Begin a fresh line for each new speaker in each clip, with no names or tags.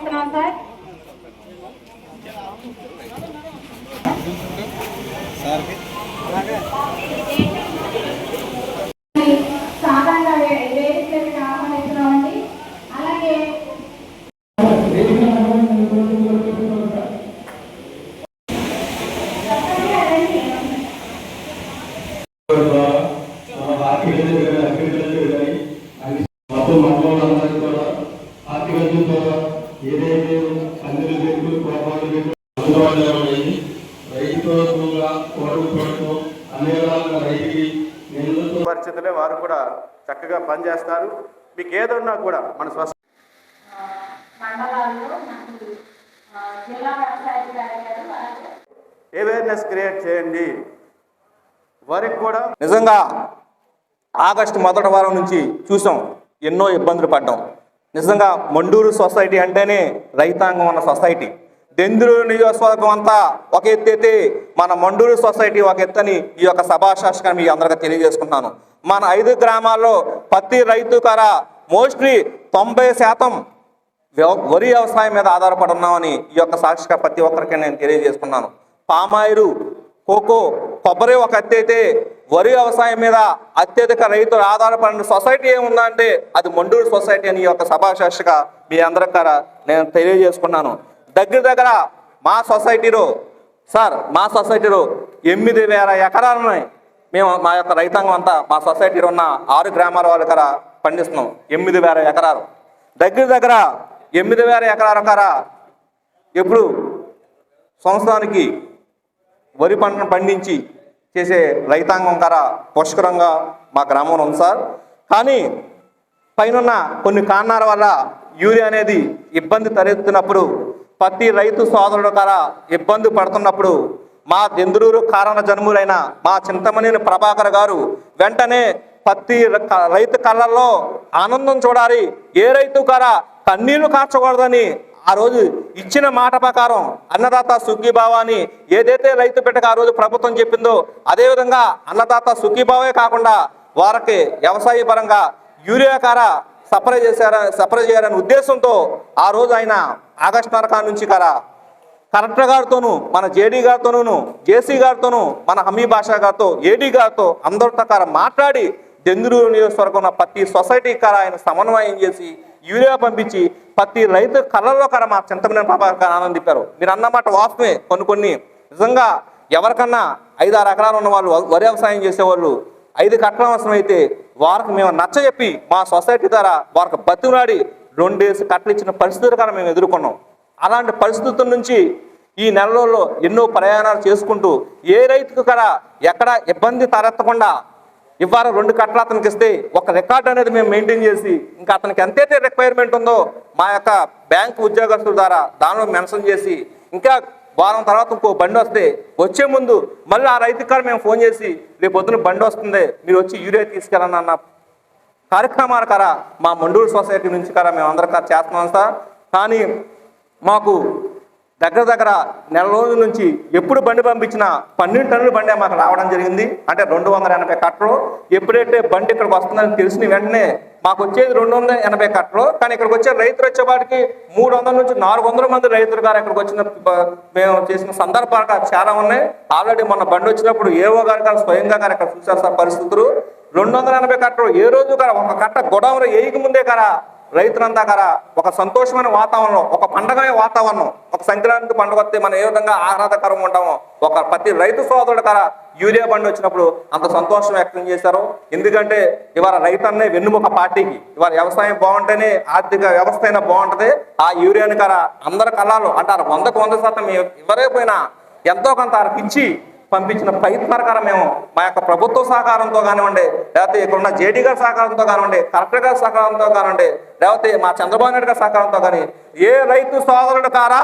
సాదరంగా ఆహ్వానిస్తున్నాం సార్
పనిచేస్తారు మీకు ఏదన్నా కూడా మన స్వస్థ అవేర్నెస్ క్రియేట్ చేయండి. వారికి కూడా నిజంగా ఆగస్టు మొదటి వారం నుంచి చూసాం ఎన్నో ఇబ్బందులు పడ్డాం. నిజంగా మండూరు సొసైటీ అంటేనే రైతాంగం ఉన్న సొసైటీ. దెందురు నియోజకవర్గం అంతా ఒక ఎత్తు అయితే మన మండూరు సొసైటీ ఒక ఎత్తని ఈ యొక్క సభాశాస్త్రం మీ అందరికీ తెలియజేసుకుంటున్నాను. మన ఐదు గ్రామాల్లో ప్రతి రైతు కర మోస్ట్లీ తొంభై శాతం వరి వ్యవసాయం మీద ఆధారపడి ఉన్నామని ఈ యొక్క సాక్షిగా ప్రతి ఒక్కరికి నేను తెలియజేసుకున్నాను పామాయిలు కోకో కొబ్బరి ఒక అయితే వరి వ్యవసాయం మీద అత్యధిక రైతులు ఆధారపడిన సొసైటీ ఏముందంటే అది మండూరు సొసైటీ అని ఈ యొక్క సభాశాస్త్రిగా మీ అందరికీ నేను తెలియజేసుకున్నాను. దగ్గర దగ్గర మా సొసైటీలో సార్ మా సొసైటీలో ఎనిమిది వేల ఎకరాలు ఉన్నాయి మేము మా యొక్క రైతాంగం అంతా మా సొసైటీలో ఉన్న ఆరు గ్రామాల వాళ్ళ కర పండిస్తున్నాం. ఎనిమిది వేల ఎకరాలు. దగ్గర దగ్గర ఎనిమిది వేల ఎకరాల కర ఎప్పుడు సంవత్సరానికి వరి పంటను పండించి చేసే రైతాంగం కర పుష్కరంగా మా గ్రామంలో ఉంది సార్. కానీ పైన కొన్ని కారణాల వల్ల యూరియా అనేది ఇబ్బంది తలెత్తున్నప్పుడు ప్రతి రైతు సోదరుడు కర ఇబ్బంది పడుతున్నప్పుడు మా దెందురూరు కారణ జన్ములైన మా చింతమనేని ప్రభాకర్ గారు వెంటనే పత్తి రైతు కళ్ళల్లో ఆనందం చూడాలి. ఏ రైతు కర కన్నీళ్ళు కార్చకూడదని ఆ రోజు ఇచ్చిన మాట ప్రకారం అన్నదాత సుఖీభావ అని ఏదైతే రైతు పెట్టక ఆ రోజు ప్రభుత్వం చెప్పిందో అదేవిధంగా అన్నదాత సుఖీభావే కాకుండా వారికి వ్యవసాయ పరంగా యూరియా కార సప్లై చేశార సప్లై చేయాలనే ఉద్దేశంతో ఆ రోజు ఆయన ఆగస్టు నరకా నుంచి కారా కలెక్టర్ గారితోనూ మన జేడీ గారితోనూ జేసీ గారితోనూ మన హమీ భాషా గారితో ఏడీ గారితో అందరితో కార మాట్లాడి దెందురు నియోజకవర్గం ఉన్న ప్రతి సొసైటీ కార ఆయన సమన్వయం చేసి యూరియా పంపించి ప్రతి రైతు కళ్ళల్లో కర మా చింతమనే ప్రభాకర్ ఆనందం తిప్పారు మీరు అన్నమాట వాస్తవే కొన్ని కొన్ని నిజంగా ఎవరికన్నా ఐదు ఆరు ఎకరాలు ఉన్న వాళ్ళు వరి వ్యవసాయం చేసేవాళ్ళు ఐదు కట్టడం అవసరం అయితే వారికి మేము నచ్చజెప్పి మా సొసైటీ ద్వారా వారికి బతిమలాడి రెండేసి కట్టలు ఇచ్చిన పరిస్థితులు కూడా మేము ఎదుర్కొన్నాం. అలాంటి పరిస్థితుల నుంచి ఈ నెలలో ఎన్నో ప్రయాణాలు చేసుకుంటూ ఏ రైతుకు కూడా ఎక్కడ ఇబ్బంది తలెత్తకుండా ఇవ్వాల రెండు కట్టలు అతనికి ఇస్తే ఒక రికార్డు అనేది మేము మెయింటైన్ చేసి ఇంకా అతనికి ఎంతైతే రిక్వైర్మెంట్ ఉందో మా యొక్క బ్యాంక్ ఉద్యోగస్తుల ద్వారా దానిలో మెన్షన్ చేసి ఇంకా వారం తర్వాత ఇంకో బండి వస్తే వచ్చే ముందు మళ్ళీ ఆ రైతు కాడ మేము ఫోన్ చేసి రేపు పొద్దున బండి వస్తుంది మీరు వచ్చి యూరియా తీసుకెళ్ళండి అన్న కార్యక్రమాల కరా మా మండూరు సొసైటీ నుంచి కరా మేము అందరికీ చేస్తున్నాం సార్. కానీ మాకు దగ్గర దగ్గర నెల రోజుల నుంచి ఎప్పుడు బండి పంపించినా పన్నెండు టన్నుల బండి మాకు రావడం జరిగింది. అంటే రెండు వందల ఎనభై కట్టలు. ఎప్పుడైతే బండి ఇక్కడికి వస్తుందని తెలిసిన వెంటనే మాకు వచ్చేది రెండు వందల ఎనభై కట్టలు. కానీ ఇక్కడికి వచ్చే రైతులు వచ్చేవాటికి మూడు వందల నుంచి నాలుగు వందల మంది రైతులు గారు ఇక్కడికి వచ్చిన మేము చేసిన సందర్భాలు చాలా ఉన్నాయి. ఆల్రెడీ మొన్న బండి వచ్చినప్పుడు ఏవో గారు గారు స్వయంగా గారు ఇక్కడ చూశారు సార్ పరిస్థితులు. రెండు వందల ఎనభై కట్టలు ఏ రోజు గారు ఒక కట్ట గొడవ ఏయికి ముందే గారా రైతులంతా కరా ఒక సంతోషమైన వాతావరణం ఒక పండగమే వాతావరణం ఒక సంక్రాంతి పండుగ వస్తే మనం ఏ విధంగా ఆహ్లాదకరంగా ఉంటామో ఒక ప్రతి రైతు సోదరుడు కరా యూరియా బండి వచ్చినప్పుడు అంత సంతోషం వ్యక్తం చేశారు. ఎందుకంటే ఇవాళ రైతన్నే వెన్నుముక పార్టీకి ఇవాళ వ్యవసాయం బాగుంటేనే ఆర్థిక వ్యవస్థ అయినా బాగుంటది. ఆ యూరియాని కరా అందరి కళ్ళాలు అంటారు వందకు వంద శాతం ఇవ్వలేకపోయినా ఎంతో కొంత అర్పించి పంపించిన పై ప్రకారం మేము మా యొక్క ప్రభుత్వ సహకారంతో కానివ్వండి లేకపోతే ఇక్కడ ఉన్న జేడీ గారి సహకారంతో కానివ్వండి కలెక్టర్ గారి సహకారంతో కానివ్వండి లేకపోతే మా చంద్రబాబు నాయుడు గారి సహకారంతో కానీ ఏ రైతు సోదరుడు కారా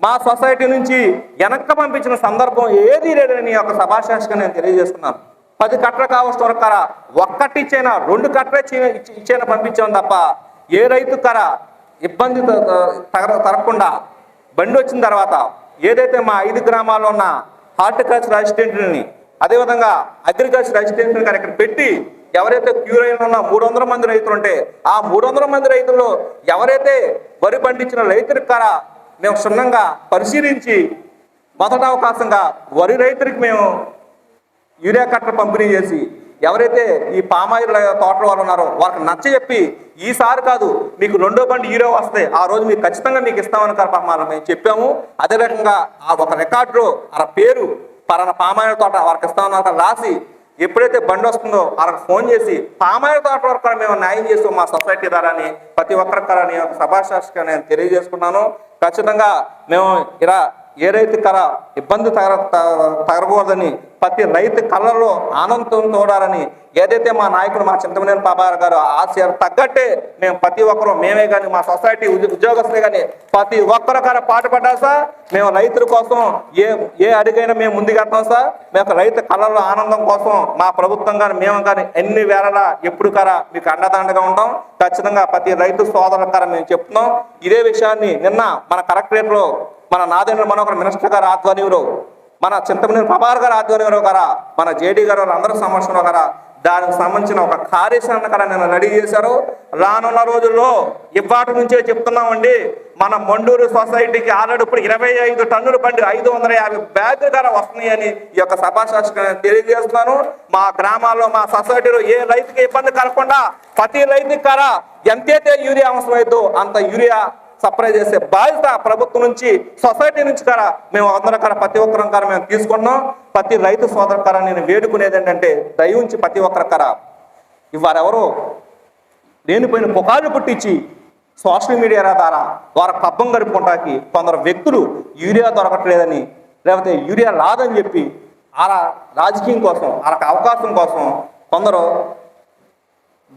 మా సొసైటీ నుంచి వెనక్కి పంపించిన సందర్భం ఏది లేదని ఒక యొక్క సభాశాషగా నేను తెలియజేస్తున్నాను. పది కట్టలు కావచ్చు వరకు కారా ఒక్కటి ఇచ్చైనా రెండు కట్టలే ఇచ్చి ఇచ్చైనా పంపించాం తప్ప ఏ రైతు కరా ఇబ్బంది తగ తరగకుండా బండి వచ్చిన తర్వాత ఏదైతే మా ఐదు గ్రామాల్లో ఉన్న హార్టికల్చర్ అసిస్టెంట్ని అదేవిధంగా అగ్రికల్చర్ అసిస్టెంట్ని కానీ ఇక్కడ పెట్టి ఎవరైతే క్యూర్ అయిన ఉన్న మూడు వందల మంది రైతులు ఉంటే ఆ మూడు వందల మంది రైతుల్లో ఎవరైతే వరి పండించిన రైతులకు కారా మేము క్షుణ్ణంగా పరిశీలించి మొదట అవకాశంగా వరి రైతులకు మేము యూరియా కట్టర్ పంపిణీ చేసి ఎవరైతే ఈ పామాయిల్ తోటల వాళ్ళు ఉన్నారో వాళ్ళకి నచ్చ చెప్పి ఈసారి కాదు మీకు రెండో బండి హీరో వస్తే ఆ రోజు మీకు ఖచ్చితంగా మీకు ఇస్తామని కనుక మనం మేము చెప్పాము. అదే రకంగా ఆ ఒక రికార్డులో ఆ పేరు పలానా పామాయిల్ తోట వాళ్ళకి ఇస్తామని రాసి ఎప్పుడైతే బండి వస్తుందో వాళ్ళకి ఫోన్ చేసి పామాయిల్ తోట వరకు కూడా మేము న్యాయం చేస్తాం మా సొసైటీ ద్వారా అని ప్రతి ఒక్కరికి ద్వారా నేను సభాశాస్త్రిగా నేను తెలియజేసుకున్నాను. ఖచ్చితంగా మేము ఇలా ఏ రైతు కర ఇబ్బంది తగర తగరకూడదని ప్రతి రైతు కళ్ళలో ఆనందం చూడాలని ఏదైతే మా నాయకుడు మా చింతమనేని బాబాయ్ గారు ఆశ తగ్గట్టే మేము ప్రతి ఒక్కరు మేమే కానీ మా సొసైటీ ఉద్యో- ఉద్యోగస్తులే కానీ ప్రతి ఒక్కరు కర పాటుపడ్డా సార్. మేము రైతుల కోసం ఏ ఏ అడిగైనా మేము ముందుకెళ్తాం సార్. మేము రైతు కళ్ళల్లో ఆనందం కోసం మా ప్రభుత్వం కానీ మేము కానీ ఎన్ని వేళలా ఎప్పుడు కారా మీకు అండదండగా ఉంటాం. ఖచ్చితంగా ప్రతి రైతు సోదరుల కారా మేము చెప్తున్నాం. ఇదే విషయాన్ని నిన్న మన కలెక్టరేట్లో మన నాదేంద్ర మనోహర్ మినిస్టర్ గారు ఆధ్వర్యంలో మన చింతమనేని ప్రభాకర్ గారి ఆధ్వర్యంలో గారా మన జేడీ గారు అందరి సమక్షంలో గారా దానికి సంబంధించిన ఒక కార్యాచరణ కూడా నేను రెడీ చేశారు. రానున్న రోజుల్లో ఇవాటి నుంచే చెప్తున్నామండి మన మండూరు సొసైటీకి ఆల్రెడీ ఇప్పుడు ఇరవై ఐదు టన్నుల బండి ఐదు వందల యాభై బ్యాగులు ధర వస్తున్నాయని ఈ యొక్క సభాశాస్త్రం తెలియజేస్తున్నాను. మా గ్రామాల్లో మా సొసైటీలో ఏ రైతుకి ఇబ్బంది కలగకుండా ప్రతి రైతుకి కర ఎంతైతే యూరియా అవసరమైందో అంత యూరియా సప్లై చేసే బాధ్యత ప్రభుత్వం నుంచి సొసైటీ నుంచి కూడా మేము అందరం కర ప్రతి ఒక్కరం కర మేము తీసుకున్నాం. ప్రతి రైతు సోదరకర నేను వేడుకునేది ఏంటంటే దయవుంచి ప్రతి ఒక్కరి కర. ఇవారెవరో లేనిపోయిన పుకార్లు పుట్టించి సోషల్ మీడియా ద్వారా వారి పబ్బం గడుపుకోవడానికి కొందరు వ్యక్తులు యూరియా దొరకట్లేదని లేకపోతే యూరియా రాదని చెప్పి అలా రాజకీయం కోసం వాళ్ళకి అవకాశం కోసం కొందరు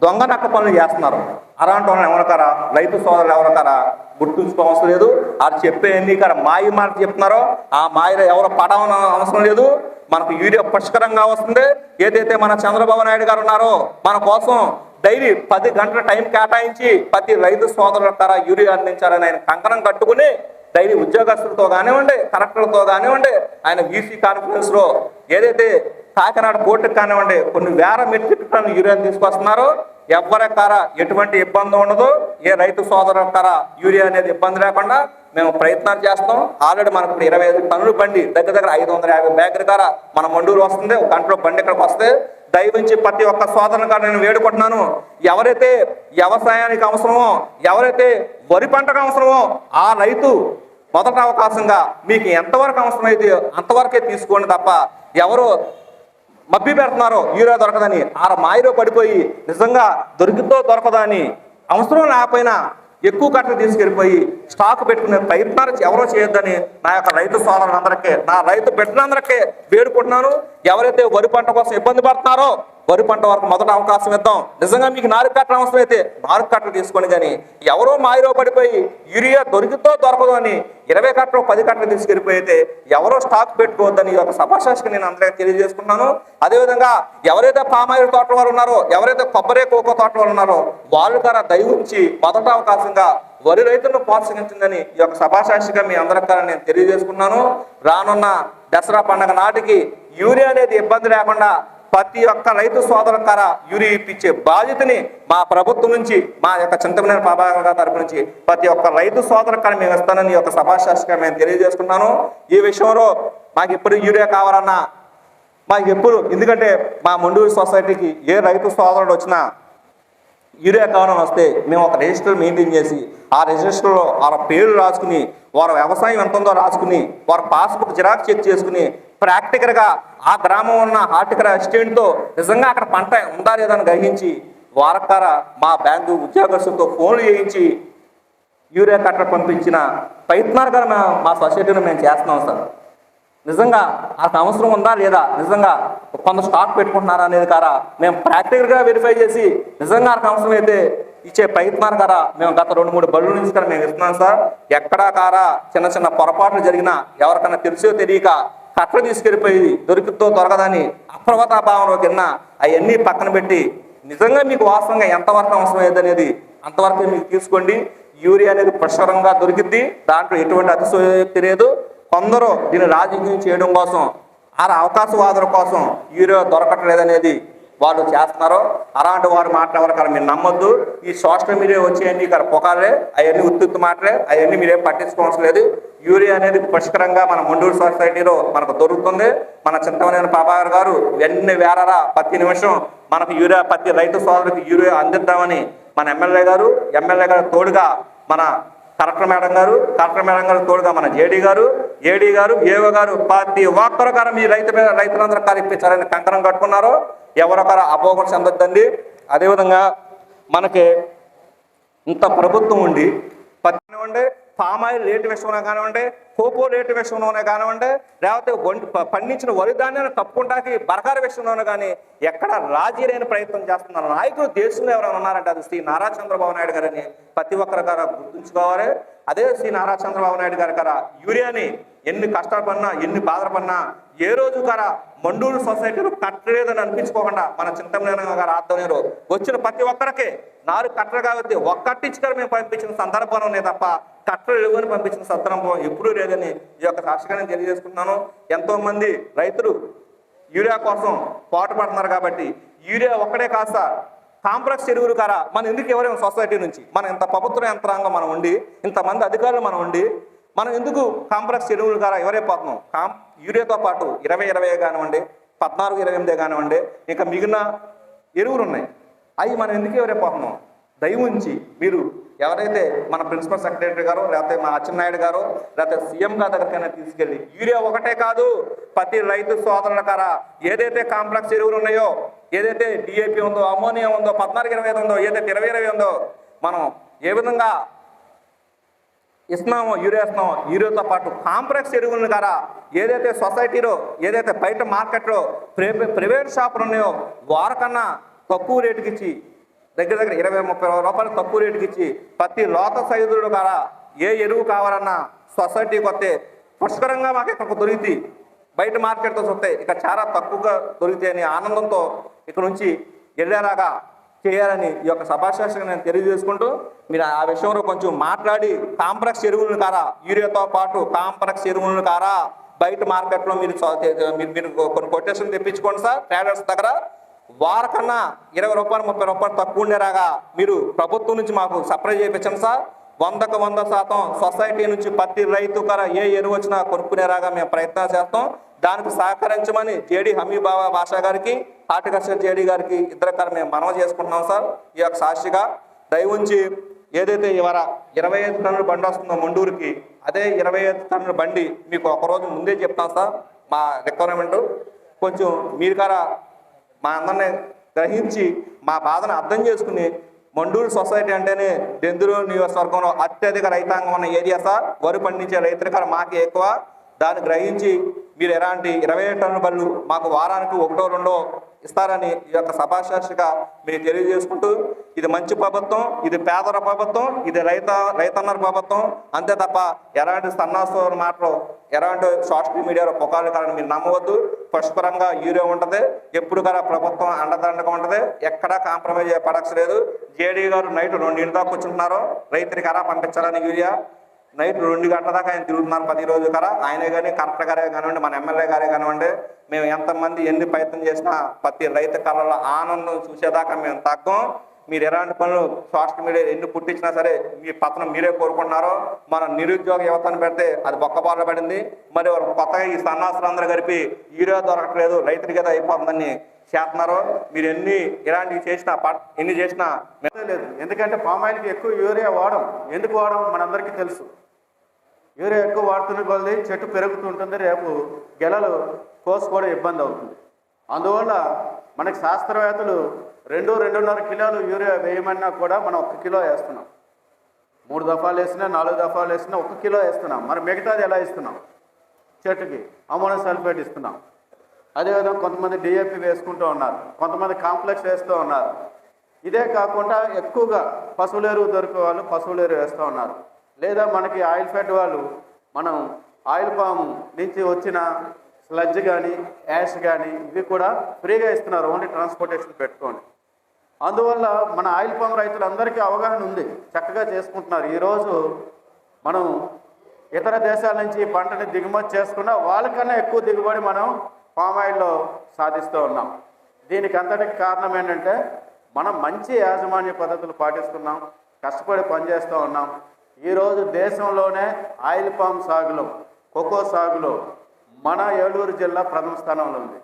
దొంగ నక్క పనులు చేస్తున్నారు. అలాంటి వాళ్ళని ఎవరికారా రైతు సోదరులు ఎవరికారా గుర్తుంచుకోవసరం లేదు. అది చెప్పే ఎన్ని మాయ మాట చెప్తున్నారో ఆ మాయలో ఎవరు పడవన అవసరం లేదు. మనకు యూరియా పుష్కరంగా వస్తుంది. ఏదైతే మన చంద్రబాబు నాయుడు గారు ఉన్నారో మన కోసం డైలీ పది గంటల టైం కేటాయించి ప్రతి రైతు సోదరుల కర యూరియా అందించాలని ఆయన కంకణం కట్టుకుని డైలీ ఉద్యోగస్తులతో కానివ్వండి కలెక్టర్లతో కానివ్వండి ఆయన వీసీ కాన్ఫరెన్స్లో ఏదైతే కాకినాడ పోర్టుకు కానివ్వండి కొన్ని వేల మెట్రిక్ టన్ను యూరియా తీసుకొస్తున్నారో. ఎవరి కర ఎటువంటి ఇబ్బంది ఉండదు. ఏ రైతు సోదరుల కర యూరియా అనేది ఇబ్బంది లేకుండా మేము ప్రయత్నాలు చేస్తాం. ఆల్రెడీ మనకు ఇప్పుడు ఇరవై ఐదు టన్నులు బండి దగ్గర దగ్గర ఐదు వందల యాభై బ్యాగుల ధర మన మండూరు వస్తుంది. ఒక గంటలో బండి ఇక్కడికి వస్తే దయవించి ప్రతి ఒక్క సోదరుని కాడ నేను వేడుకుంటున్నాను. ఎవరైతే వ్యవసాయానికి అవసరమో ఎవరైతే వరి పంటకు అవసరమో ఆ రైతు మొదట అవకాశంగా మీకు ఎంతవరకు అవసరమైతే అంతవరకే తీసుకోండి తప్ప ఎవరు మబ్బి పెడుతున్నారో. యూరియా దొరకదని. ఆ మాయలో పడిపోయి నిజంగా దొరికితో దొరకదని. అవసరం లేకపోయినా ఎక్కువ కట్టలు తీసుకెళ్ళిపోయి స్టాక్ పెట్టుకునే ప్రయత్నాలు ఎవరో చేయొద్దని నా యొక్క రైతు సోదరులందరికీ నా రైతు బిడ్డలందరికీ వేడుకుంటున్నాను. ఎవరైతే వరి పంట కోసం ఇబ్బంది పడుతున్నారో వరి పంట వరకు మొదట అవకాశం ఇద్దాం. నిజంగా మీకు నాలుగు కట్టడం అవసరం అయితే కట్టలు తీసుకోండి కానీ ఎవరో మాయలో పడిపోయి యూరియా దొరికితో దొరకదు అని ఇరవై కట్టలు పది కట్టలు తీసుకెళ్ళిపోయితే అయితే ఎవరో స్టాక్ పెట్టుకోవద్దని ఈ యొక్క సభాశాస్త్రి నేను అందరికీ తెలియజేసుకున్నాను అదేవిధంగా ఎవరైతే పామాయిల్ తోటల వారు ఉన్నారో ఎవరైతే కొబ్బరి కోకో తోటల వారు ఉన్నారో వాళ్ళు ద్వారా దయ ఉంచి మొదట అవకాశంగా వరి రైతులను ప్రోత్సహించిందని ఈ యొక్క సభాశాస్త్రిగా మీ అందరికీ నేను తెలియజేసుకున్నాను రానున్న దసరా పండుగ నాటికి యూరియా అనేది ఇబ్బంది లేకుండా ప్రతి ఒక్క రైతు సోదరుల యూరియా ఇప్పించే బాధ్యతని మా ప్రభుత్వం నుంచి మా యొక్క చింతమైన ప్రభాకర్ గారి తరపు నుంచి ప్రతి ఒక్క రైతు సోదరుల మేము ఇస్తానని యొక్క సభాశాస్త్రంగా మేము తెలియజేసుకున్నాను ఈ విషయంలో మాకు ఎప్పుడు యూరియా కావాలన్నా మాకు ఎప్పుడు ఎందుకంటే మా ముండూరు సొసైటీకి ఏ రైతు సోదరుడు వచ్చినా యూరియా కావాలని వస్తే మేము ఒక రిజిస్టర్ మెయింటైన్ చేసి ఆ రిజిస్టర్లో వాళ్ళ పేరు రాసుకుని వారి వ్యవసాయం ఎంత ఉందో రాసుకుని వారి పాస్బుక్ జిరాక్స్ చెక్ చేసుకుని ప్రాక్టికల్గా ఆ గ్రామం ఉన్న హార్టికల్ అసిస్టెంట్తో నిజంగా అక్కడ పంట ఉందా లేదా అని గ్రహించి వారకార మా బ్యాంకు ఉద్యోగస్తులతో ఫోన్లు చేయించి యూరియా కట్ట పంపించిన ప్రయత్నాలు కూడా మా సొసైటీలో మేము చేస్తున్నాం సార్. నిజంగా ఆ అవసరం ఉందా లేదా? నిజంగా కొంత స్టాక్ పెట్టుకుంటున్నారా అనేది కారా? మేము ప్రాక్టికల్గా వెరిఫై చేసి నిజంగా ఆ అవసరం అయితే ఇచ్చే ప్రయత్నాలు కారా? మేము గత రెండు మూడు బళ్ళు నుంచి కూడా మేము ఇస్తున్నాం సార్. ఎక్కడా కారా చిన్న చిన్న పొరపాట్లు జరిగినా ఎవరికైనా తెలిసో తెలియక కట్ట తీసుకెళ్ళిపోయి దొరికితో దొరకదని అప్రవతా భావంలో కింద అవన్నీ పక్కన పెట్టి నిజంగా మీకు వాస్తవంగా ఎంతవరకు అవసరం అనేది అంతవరకు మీకు తీసుకోండి. యూరియా అనేది ప్రసరంగా దొరికిద్ది. దాంట్లో ఎటువంటి అతిశయోక్తి లేదు. కొందరు దీన్ని రాజకీయం చేయడం కోసం ఆ అవకాశవాదుల కోసం యూరియా దొరకట్లేదనేది వాళ్ళు చేస్తున్నారు అలాంటి వారు మాట్లాడరు కానీ మీరు నమ్మొద్దు. ఈ సోషల్ మీడియా వచ్చేయండి ఇక్కడ పొగాలే అవన్నీ ఉత్తుత్తు మాటలే అవన్నీ మీరేం పట్టించుకోవాల్సిన లేదు. యూరియా అనేది పుష్కరంగా మన ముండూరు సొసైటీలో మనకు దొరుకుతుంది. మన చింతమనేని పాపాగారు గారు ఎన్ని వేరరా ప్రతి నిమిషం మనకు యూరియా ప్రతి రైతు సోదరికి యూరియా అందిద్దామని మన ఎమ్మెల్యే గారు ఎమ్మెల్యే గారు తోడుగా మన కలెక్టర్ మేడం గారు కలెక్టర్ మేడం గారు తోడుగా మన జేడీ గారు ఏడీ గారు ఏవో గారు ప్రతి ఒక్కరు గారు మీ రైతు మీద రైతులందరూ కల్పించాలని కంకణం కట్టుకున్నారో. ఎవరొకరు అపోహం చెందొద్దండి. అదేవిధంగా మనకి ఇంత ప్రభుత్వం ఉండి పత్తి పామాయిల్ రేటు విషయంలో కానివ్వండి కోకో రేటు విషయంలోనే కానివ్వండి లేకపోతే పండించిన వరి ధాన్యాన్ని తప్పుకుంటానికి బరకార విషయంలోనే కానీ ఎక్కడ రాజీ లేని ప్రయత్నం చేస్తున్నారు నాయకులు దేశంలో ఎవరైనా ఉన్నారంటే అది శ్రీ నారా చంద్రబాబు నాయుడు గారని ప్రతి ఒక్కరి గారు గుర్తుంచుకోవాలి. అదే శ్రీ నారా చంద్రబాబు నాయుడు గారి గారు యూరియాని ఎన్ని కష్టాలు పడినా ఎన్ని బాధపడినా ఏ రోజు గారా మండూరు సొసైటీలో కట్టలేదని అనిపించుకోకుండా మన చింతమనేన గారు ఆధ్వర్యంలో వచ్చిన ప్రతి ఒక్కరికి నారు కట్టలు కాబట్టి ఒక్కటిచ్చుకొని మేము పంపించిన సందర్భం ఉంది తప్ప కట్టలు లేవని పంపించిన సందర్భం ఎప్పుడూ లేదని ఈ యొక్క సాక్షిగా తెలియజేసుకుంటున్నాను. ఎంతో మంది రైతులు యూరియా కోసం పోటపడుతున్నారు కాబట్టి యూరియా ఒక్కడే కాస్త కాంప్లెక్స్ ఎరువులు కారా. మనం ఎందుకు ఎవరైనా సొసైటీ నుంచి? మన ఇంత ప్రభుత్వ యంత్రాంగం మనం ఉండి ఇంతమంది అధికారులు మనం ఉండి మనం ఎందుకు కాంప్లెక్స్ ఎరువులు కారా ఎవరైపోతున్నాం కాం యూరియాతో పాటు ఇరవై ఇరవై కానివ్వండి పద్నాలుగు ఇరవై ఎనిమిది కానివ్వండి ఇంకా మిగిలిన ఎరువులు ఉన్నాయి. అవి మనం ఎందుకు ఎవరైపోతున్నాం దయ ఉంచి మీరు ఎవరైతే మన ప్రిన్సిపల్ సెక్రటరీ గారు లేకపోతే మా అచ్చెన్నాయుడు గారు లేకపోతే సీఎం గారి దగ్గరికైనా తీసుకెళ్ళి యూరియా ఒకటే కాదు ప్రతి రైతు సోదరుల కారా ఏదైతే కాంప్లెక్స్ ఎరువులు ఉన్నాయో ఏదైతే డిఏపి ఉందో అమోనియా ఉందో పద్నాలుగు ఇరవై ఐదు ఉందో ఏదైతే ఇరవై ఇరవై ఉందో మనం ఏ విధంగా ఇస్తున్నామో యూరియా ఇస్తున్నామో యూరియాతో పాటు కాంప్లెక్స్ ఎరువులను కదా ఏదైతే సొసైటీలో ఏదైతే బయట మార్కెట్లో ప్రైవేట్ షాపులు ఉన్నాయో వారికన్నా తక్కువ రేటుకి ఇచ్చి దగ్గర దగ్గర ఇరవై ముప్పై రూపాయలు తక్కువ రేటుకి ఇచ్చి ప్రతి లోత సైదుడు కదా ఏ ఎరువు కావాలన్నా సొసైటీకి వస్తే పుష్కరంగా మాకు ఇక్కడ దొరికింది. బయట మార్కెట్తో చూస్తే ఇక్కడ చాలా తక్కువగా దొరుకుతాయని ఆనందంతో ఇక్కడ నుంచి వెళ్ళేలాగా చేయాలని ఈ యొక్క సభాశాస్త్రంగా నేను తెలియజేసుకుంటూ మీరు ఆ విషయంలో కొంచెం మాట్లాడి కాంప్లెక్స్ ఎరువులను కారా యూరియాతో పాటు కాంప్లెక్స్ ఎరువులను కారా బయట మార్కెట్లో మీరు మీరు మీరు కొన్ని కొటేషన్ తెప్పించుకోండి సార్ ట్రేడర్స్ దగ్గర. వారకన్నా ఇరవై రూపాయలు ముప్పై రూపాయలు తక్కువ ఉండేలాగా మీరు ప్రభుత్వం నుంచి మాకు సప్లై చేయించండి సార్. వందకు వంద శాతం సొసైటీ నుంచి ప్రతి రైతు కర ఏ ఎరువు వచ్చినా కొనుక్కునేలాగా మేము ప్రయత్నాలు చేస్తాం. దానికి సహకరించమని జేడి హమీబాబా భాషా గారికి హార్టికల్చర్ జేడీ గారికి ఇద్దరు కర మేము మనవ చేసుకుంటున్నాం సార్. ఈ యొక్క సాక్షిగా దయవుంచి ఏదైతే ఇవాళ ఇరవై ఐదు టన్నుల బండి వస్తుందో మండూరుకి అదే ఇరవై ఐదు టన్నుల బండి మీకు ఒకరోజు ముందే చెప్తాం సార్ మా రిక్వైర్మెంట్. కొంచెం మీరు కారా మా అందరిని గ్రహించి మా బాధను అర్థం చేసుకుని మండూరు సొసైటీ అంటేనే దెందురు నియోజకవర్గంలో అత్యధిక రైతాంగం ఉన్న ఏరియా సార్. వరి పండించే రైతులు మాకు మాకే ఎక్కువ. దాన్ని గ్రహించి మీరు ఎలాంటి ఇరవై ఏడు టన్నుల బళ్ళు మాకు వారానికి ఒకటో రెండో ఇస్తారని ఈ యొక్క సభాశాషిగా మీరు తెలియజేసుకుంటూ ఇది మంచి ప్రభుత్వం ఇది పేదల ప్రభుత్వం ఇది రైత రైతన్నర ప్రభుత్వం. అంతే తప్ప ఎలాంటి సన్నాసుల మాటలు ఎలాంటి సోషల్ మీడియాలో పొకాలు కారణం మీరు నమ్మవద్దు. పుష్కరంగా యూరియా ఉంటుంది ఎప్పుడు కూడా ప్రభుత్వం అండదండగా ఉంటుంది ఎక్కడా కాంప్రమైజ్ పడక్కలేదు జేడీ గారు నైట్ రెండింటి దాకా కూర్చుంటున్నారు రైతులకి ఎలా పంపించాలని యూరియా? నైట్ రెండు గంటల దాకా ఆయన తిరుగుతున్నారు ప్రతి రోజు కదా ఆయనే కానీ కరెక్ట్ గారే కానివ్వండి మన ఎమ్మెల్యే గారే కానివ్వండి మేము ఎంతమంది ఎన్ని ప్రయత్నం చేసినా ప్రతి రైతు కళల ఆనందం చూసేదాకా మేము తగ్గం. మీరు ఎలాంటి పనులు సోషల్ మీడియా ఎన్ని పుట్టించినా సరే మీ పతనం మీరే కోరుకుంటున్నారో మన నిరుద్యోగ యువతను పెడితే అది బొక్కబాట పడింది. మరి కొత్తగా ఈ సన్నాసులందరూ కలిపి యూరియా దొరకట్లేదు రైతులకి ఏదో అయిపోతుందని చేస్తున్నారు. మీరు ఎన్ని ఇలాంటివి చేసినా ఎన్ని చేసినా
లేదు. ఎందుకంటే పామాయిల్కి ఎక్కువ యూరియా వాడం. ఎందుకు వాడం? మనందరికీ తెలుసు. యూరియా ఎక్కువ వాడుతున్న కొలది చెట్టు పెరుగుతుంటుంది రేపు గెలలు కోసుకోవడం ఇబ్బంది అవుతుంది. అందువల్ల మనకి శాస్త్రవేత్తలు రెండు రెండున్నర కిలోలు యూరియా వేయమన్నా కూడా మనం ఒక కిలో వేస్తున్నాం. మూడు దఫాలు వేసినా నాలుగు దఫాలు వేసినా ఒక కిలో వేస్తున్నాం. మరి మిగతాది ఎలా ఇస్తున్నాం? చెట్టుకి అమోనియం సల్ఫేట్ ఇస్తున్నాం. అదేవిధంగా కొంతమంది డిఏపి వేసుకుంటూ ఉన్నారు కొంతమంది కాంప్లెక్స్ వేస్తూ ఉన్నారు. ఇదే కాకుండా ఎక్కువగా పశువుల ఎరువు దొరికే వాళ్ళు పశువుల ఎరువు వేస్తూ ఉన్నారు. లేదా మనకి ఆయిల్ ఫ్యాట్ వాళ్ళు మనం ఆయిల్ పామ్ నుంచి వచ్చిన స్లజ్ కానీ యాష్ కానీ ఇవి కూడా ఫ్రీగా ఇస్తున్నారు ఓన్లీ ట్రాన్స్పోర్టేషన్ పెట్టుకోండి అందువల్ల మన ఆయిల్ పామ్ రైతులందరికీ అవగాహన ఉంది చక్కగా చేసుకుంటున్నారు. ఈరోజు మనం ఇతర దేశాల నుంచి పంటని దిగుమతి చేసుకున్నా వాళ్ళకన్నా ఎక్కువ దిగుబడి మనం పామ్ ఆయిల్లో సాధిస్తూ ఉన్నాం. దీనికి అంతటికి కారణం ఏంటంటే మనం మంచి యాజమాన్య పద్ధతులు పాటిస్తున్నాం కష్టపడి పనిచేస్తూ ఉన్నాం. ఈరోజు దేశంలోనే ఆయిల్ పామ్ సాగులో కోకో సాగులో మన ఏలూరు జిల్లా ప్రథమ స్థానంలో ఉంది.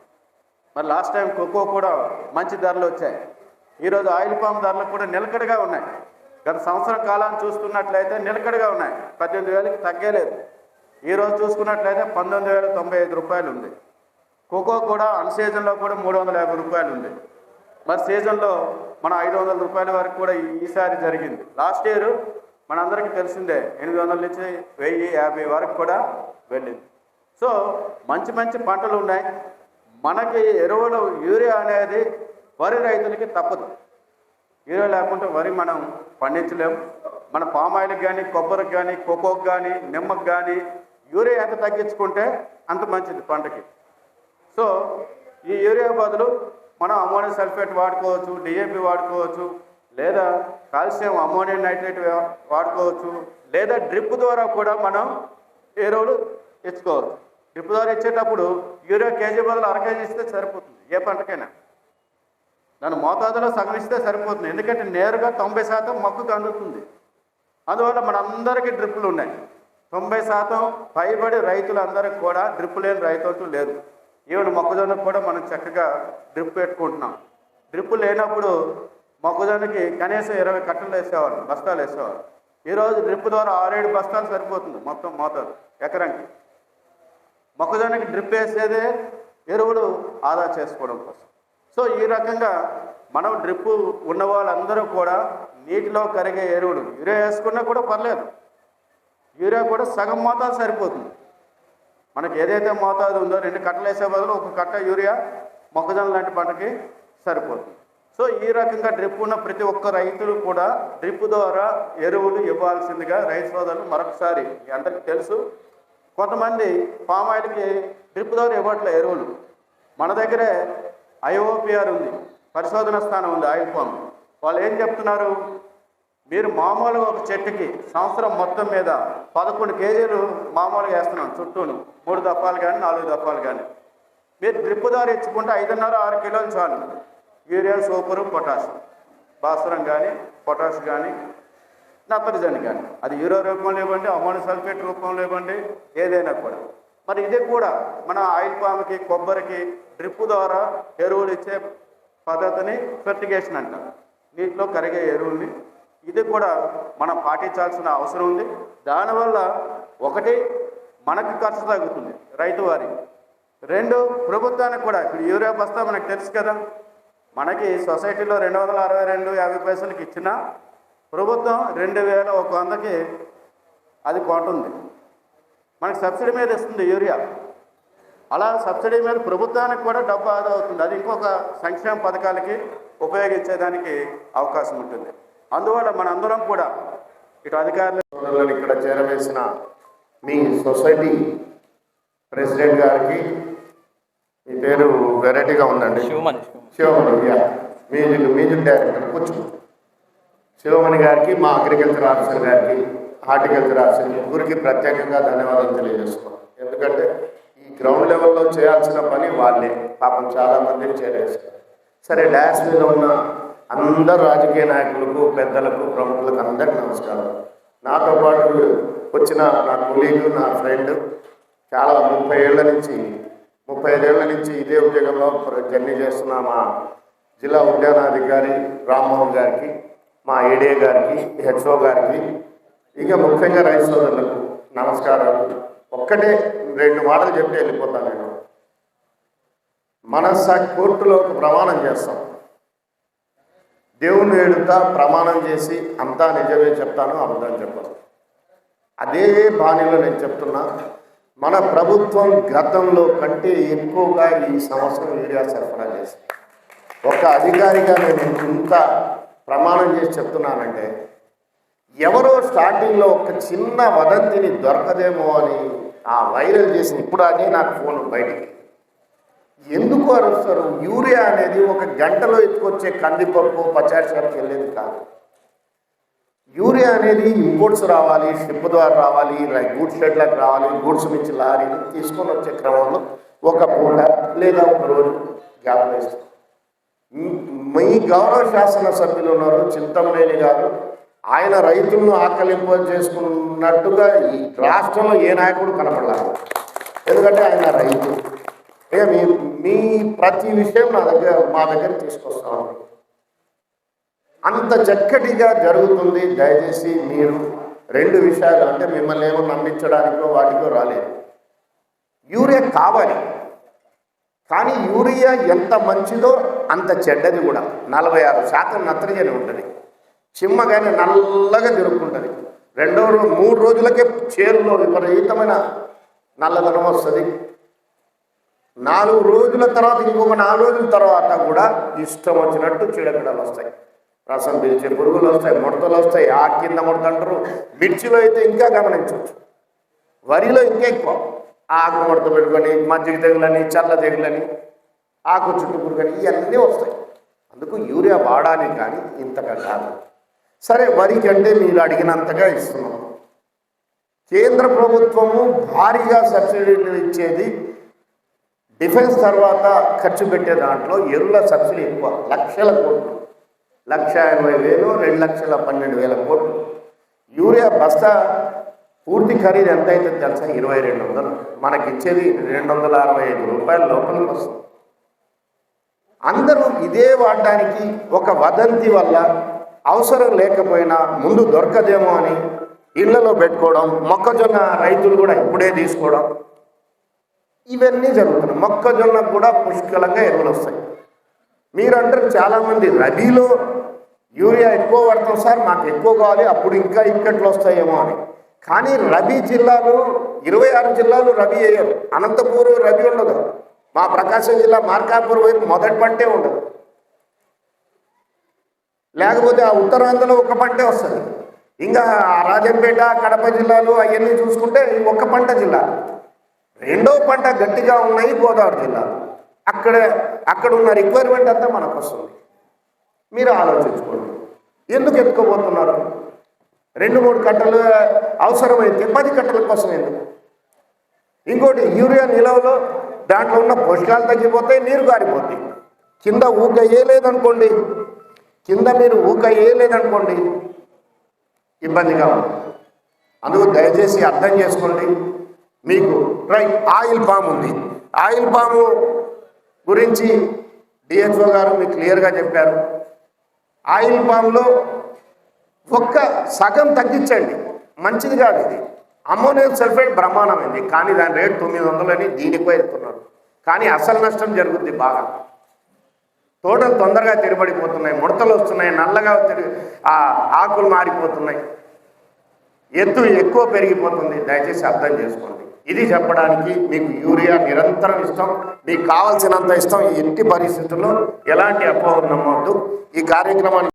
మరి లాస్ట్ టైం కోకో కూడా మంచి ధరలు వచ్చాయి. ఈరోజు ఆయిల్ పామ్ ధరలు కూడా నిలకడగా ఉన్నాయి. గత సంవత్సరం కాలాన్ని చూసుకున్నట్లయితే నిలకడగా ఉన్నాయి. పద్దెనిమిది వేలకి తగ్గలేదు. ఈరోజు చూసుకున్నట్లయితే పంతొమ్మిది వేల తొంభై ఐదు రూపాయలు ఉంది. కోకో కూడా అన్ సీజన్లో కూడా మూడు వందల యాభై రూపాయలు ఉంది. మరి సీజన్లో మన ఐదు వందల రూపాయల వరకు కూడా ఈసారి జరిగింది. లాస్ట్ ఇయర్ మనందరికీ తెలిసిందే ఎనిమిది వందల నుంచి వెయ్యి యాభై వరకు కూడా వెళ్ళింది. సో మంచి మంచి పంటలు ఉన్నాయి. మనకి ఎరువులు యూరియా అనేది వరి రైతులకి తప్పదు. యూరియా లేకుంటే వరి మనం పండించలేము మన పామాయిల్కి కానీ కొబ్బరికి కానీ కోకోకు కానీ నిమ్మకి కానీ యూరియా ఎంత తగ్గించుకుంటే అంత మంచిది పంటకి. సో ఈ యూరియా బదులు మనం అమోనియం సల్ఫేట్ వాడుకోవచ్చు డిఏపి వాడుకోవచ్చు లేదా కాల్షియం అమ్మోనియం నైట్రేట్ వాడుకోవచ్చు లేదా డ్రిప్ ద్వారా కూడా మనం ఎరువులు ఇచ్చుకోవచ్చు. డ్రిప్ ద్వారా ఇచ్చేటప్పుడు యూరియా కేజీ బదులు అర కేజీ ఇస్తే సరిపోతుంది ఏ పంటకైనా. దాని మోతాదులో సగం ఇస్తే సరిపోతుంది ఎందుకంటే నేరుగా తొంభై శాతం మొక్కకు అందుతుంది. అందువల్ల మనందరికీ డ్రిప్పులు ఉన్నాయి. తొంభై శాతం పైబడి రైతులందరికీ కూడా డ్రిప్ లేని రైతు లేరు. ఈవెన్ మొక్కజొన్నకు కూడా మనం చక్కగా డ్రిప్ పెట్టుకుంటున్నాం. డ్రిప్ లేనప్పుడు మొక్కజొన్నకి కనీసం ఇరవై కట్టలు వేసేవాళ్ళు బస్తాలు వేసేవాళ్ళు ఈరోజు డ్రిప్ ద్వారా ఆరేడు బస్తాలు సరిపోతుంది మొత్తం మోతాదు ఎకరానికి. మొక్కజొన్నకి డ్రిప్ వేసేదే ఎరువులు ఆదా చేసుకోవడం కోసం. సో ఈ రకంగా మనం డ్రిప్ ఉన్న వాళ్ళందరూ కూడా నీటిలో కరిగే ఎరువులు యూరియా వేసుకున్నా కూడా పర్లేదు. యూరియా కూడా సగం మోతాదు సరిపోతుంది. మనకి ఏదైతే మోతాదు ఉందో రెండు కట్టలు వేసే బదులు ఒక కట్ట యూరియా మొక్కజొన్న లాంటి పంటకి సరిపోతుంది. సో ఈ రకంగా డ్రిప్ ఉన్న ప్రతి ఒక్క రైతులు కూడా డ్రిప్ ద్వారా ఎరువులు ఇవ్వాల్సిందిగా రైతు సోదరులు మరొకసారి మీ అందరికీ తెలుసు. కొంతమంది పామ్ ఆయిల్కి డ్రిప్ ద్వారా ఇవ్వట్లే ఎరువులు. మన దగ్గరే ఐఓపిఆర్ ఉంది. పరిశోధన స్థానం ఉంది ఆయిల్ పామ్ వాళ్ళు ఏం చెప్తున్నారు? మీరు మామూలుగా ఒక చెట్టుకి సంవత్సరం మొత్తం మీద పదకొండు కేజీలు మామూలుగా వేస్తున్నాం చుట్టూను. మూడు దఫాలు కానీ నాలుగు దఫాలు కానీ మీరు డ్రిప్ ద్వారా ఇచ్చుకుంటే ఐదున్నర ఆరు కిలోలు చాలు. యూరియా సూపరు పొటాష్ భాస్వరం కానీ పొటాష్ కానీ నత్రజని కానీ అది యూరియా రూపంలో ఇవ్వండి అమోనియం సల్ఫేట్ రూపంలో ఇవ్వండి ఏదైనా కూడా. మరి ఇది కూడా మన ఆయిల్ పామ్కి కొబ్బరికి డ్రిప్ ద్వారా ఎరువులు ఇచ్చే పద్ధతిని ఫెర్టిగేషన్ అంటాం. నీటిలో కరిగే ఎరువుల్ని. ఇది కూడా మనం పాటించాల్సిన అవసరం ఉంది. దానివల్ల ఒకటి మనకు ఖర్చు తగ్గుతుంది రైతు వారి. రెండు ప్రభుత్వానికి కూడా. ఇప్పుడు యూరియా బస్తా మనకు తెలుసు కదా. మనకి సొసైటీలో రెండు వందల అరవై రెండు యాభై పైసలకి ఇచ్చినా ప్రభుత్వం రెండు వేల ఒక వందకి అది కొంటుంది మనకి సబ్సిడీ మీద ఇస్తుంది యూరియా. అలా సబ్సిడీ మీద ప్రభుత్వానికి కూడా డబ్బు ఆదా అవుతుంది. అది ఇంకొక సంక్షేమ పథకాలకి ఉపయోగించేదానికి అవకాశం ఉంటుంది. అందువల్ల మనందరం కూడా ఇటు అధికారులు
ఇక్కడ చేరవేసిన మీ సొసైటీ ప్రెసిడెంట్ గారికి మీ పేరు వెరైటీగా ఉందండి. Sivamani. Sivamani music music director కూర్చో. శివమణి గారికి మా అగ్రికల్చర్ ఆఫీసర్ గారికి హార్టికల్చర్ ఆఫీసర్ ముగ్గురికి ప్రత్యేకంగా ధన్యవాదాలు తెలియజేస్తున్నాం. ఎందుకంటే ఈ గ్రౌండ్ లెవెల్లో చేయాల్సిన పని వాళ్ళే. పాపం చాలా మందిని చేరేస్తారు సరే డాష్ మీద ఉన్న అందరు రాజకీయ నాయకులకు పెద్దలకు ప్రముఖులకు అందరికీ నమస్కారం. నాతో పాటు వచ్చిన నా కొలీగ్ నా ఫ్రెండ్ చాలా ముప్పై ఏళ్ళ నుంచి ముప్పై ఐదేళ్ళ నుంచి ఇదే ఉద్యోగంలో ప్ర- జర్నీ చేస్తున్న మా జిల్లా ఉద్యానాధికారి రామ్మోహన్ గారికి మా ఏడే గారికి హెచ్ఓ గారికి ఇక ముఖ్యంగా రైతు సోదరులకు నమస్కారాలు. ఒక్కటే రెండు మాటలు చెప్పి వెళ్ళిపోతాను నేను. మనస కోర్టులో ఒక ప్రమాణం చేస్తాం. దేవుని ఏడుతా ప్రమాణం చేసి అంతా నిజమే చెప్తాను అబద్ధం చెప్పను. అదే బాణిలో నేను చెప్తున్నా మన ప్రభుత్వం గతంలో కంటే ఎక్కువగా ఈ సంవత్సరం యూరియా సరఫరా చేసింది. ఒక అధికారిగా నేను ఇంత ప్రమాణం చేసి చెప్తున్నానంటే ఎవరో స్టార్టింగ్లో ఒక చిన్న వదంతిని దొరకదేమో అని ఆ వైరల్ చేసి ఇప్పుడు అదే నాకు ఫోన్ బయటికి. ఎందుకు అరుస్తారు? యూరియా అనేది ఒక గంటలో ఎత్తుకొచ్చే కందిపప్పు పచారీకి వెళ్ళేది కాదు. యూరియా అనేది ఇంపోర్ట్స్ రావాలి షిప్ ద్వారా రావాలి గూడ్స్ షెడ్లకు రావాలి గూడ్స్ నుంచి లారీని తీసుకొని వచ్చే క్రమంలో ఒక పూట లేదా ఒక రోజు గ్యాప్ వేస్తాం. మీ గౌరవ శాసనసభ్యులు ఉన్నారు చింతమనేని గారు. ఆయన రైతులను ఆకలింప చేసుకున్నట్టుగా ఈ రాష్ట్రంలో ఏ నాయకుడు కనపడలేదు. ఎందుకంటే ఆయన రైతు. ఇక మీ మీ ప్రతి విషయం నా దగ్గర మా దగ్గర తీసుకొస్తాం. అంత చక్కటిగా జరుగుతుంది. దయచేసి మీరు రెండు విషయాలు అంటే మిమ్మల్ని ఏమో నమ్మించడానికో వాటికో రాలేదు. యూరియా కావాలి. కానీ యూరియా ఎంత మంచిదో అంత చెడ్డది కూడా. నలభై ఆరు శాతం నత్రజని ఉంటుంది. చిమ్మగానే నల్లగా తిరుగుతుంటుంది. రెండో రోజు మూడు రోజులకే చేరులో విపరీతమైన నల్లదనం వస్తుంది. నాలుగు రోజుల తర్వాత ఇంకొక నాలుగు రోజుల తర్వాత కూడా ఇష్టం వచ్చినట్టు చీడపిడలు వస్తాయి. రసం పీల్చే పురుగులు వస్తాయి ముడతలు వస్తాయి ఆ కింద ముడత అంటారు. మిర్చిలో అయితే ఇంకా గమనించవచ్చు. వరిలో ఇంకా ఎక్కువ. ఆకు ముడత పెట్టుకొని మజ్జిగ తెగులని చల్ల తెగులని ఆకు చుట్టు పురుగుని ఇవన్నీ వస్తాయి. అందుకు యూరియా వాడాలి కానీ ఇంతగా కాదు. సరే వరికి అంటే మీరు అడిగినంతగా ఇస్తున్నాం. కేంద్ర ప్రభుత్వము భారీగా సబ్సిడీలు ఇచ్చేది డిఫెన్స్ తర్వాత ఖర్చు పెట్టే దాంట్లో ఎరువుల సబ్సిడీ ఎక్కువ లక్షల కోట్లు. లక్ష ఎనభై వేలు రెండు లక్షల పన్నెండు వేల కోట్లు. యూరియా బస్తా పూర్తి ఖరీదు ఎంత అవుతుంది తెలుసా? ఇరవై రెండు వందలు. మనకి ఇచ్చేది రెండు వందల అరవై ఐదు రూపాయల లోపలికి వస్తుంది. అందరూ ఇదే వాడడానికి ఒక వదంతి వల్ల అవసరం లేకపోయినా ముందు దొరకదేమో అని ఇళ్ళలో పెట్టుకోవడం మొక్కజొన్న రైతులు కూడా ఇప్పుడే తీసుకోవడం ఇవన్నీ జరుగుతున్నాయి. మొక్కజొన్న కూడా పుష్కలంగా ఎరువులు వస్తాయి. మీరు అంటారు చాలామంది రబీలో యూరియా ఎక్కువ పడతాం సార్ మాకు ఎక్కువ కావాలి అప్పుడు ఇంకా ఇక్కట్లు వస్తాయేమో అని. కానీ రబీ జిల్లాలు ఇరవై ఆరు జిల్లాలు రబీ వేయరు. అనంతపూర్ రబీ ఉండదు. మా ప్రకాశం జిల్లా మార్కాపూర్ వైపు మొదటి పంటే ఉండదు. లేకపోతే ఆ ఉత్తరాంధ్రలో ఒక పంటే వస్తుంది. ఇంకా రాజంపేట కడప జిల్లాలు అవన్నీ చూసుకుంటే ఒక ఒక్క పంట జిల్లా. రెండో పంట గట్టిగా ఉన్నాయి గోదావరి జిల్లా అక్కడ అక్కడ ఉన్న రిక్వైర్మెంట్ అంతా మనకు వస్తుంది మీరు ఆలోచించుకోండి. ఎందుకు ఎత్తుకోబోతున్నారు? రెండు మూడు కట్టలు అవసరమైతే పది కట్టల కోసం ఎందుకు? ఇంకోటి యూరియా నిలవలో దాంట్లో ఉన్న పోషకాలు తగ్గిపోతాయి నీరు గారిపోతాయి. కింద ఊక వేయలేదనుకోండి కింద మీరు ఊక వేయలేదనుకోండి ఇబ్బందిగా ఉంది. అందుకు దయచేసి అర్థం చేసుకోండి. మీకు రైట్ ఆయిల్ పామ్ ఉంది. ఆయిల్ పాము గురించి డిహెచ్ఓ గారు మీకు క్లియర్గా చెప్పారు. ఆయిల్ పామ్లో ఒక్క సగం తగ్గించండి. మంచిది కాదు ఇది. అమ్మోనియం సల్ఫేట్ బ్రహ్మాండమైంది. కానీ దాని రేటు తొమ్మిది వందలని దీనికి వెళ్తున్నారు కానీ అసలు నష్టం జరుగుద్ది బాగా. తోటలు తొందరగా తిరబడిపోతున్నాయి. ముడతలు వస్తున్నాయి. నల్లగా తిరిగి ఆ ఆకులు మారిపోతున్నాయి. ఎత్తు ఎక్కువ పెరిగిపోతుంది. దయచేసి అర్థం చేసుకోండి. ఇది చెప్పడానికి మీకు యూరియా నిరంతరం ఇష్టం మీకు కావాల్సినంత ఇష్టం ఎట్టి పరిస్థితుల్లో ఎలాంటి అపోహలు నమ్మవద్దు. ఈ కార్యక్రమానికి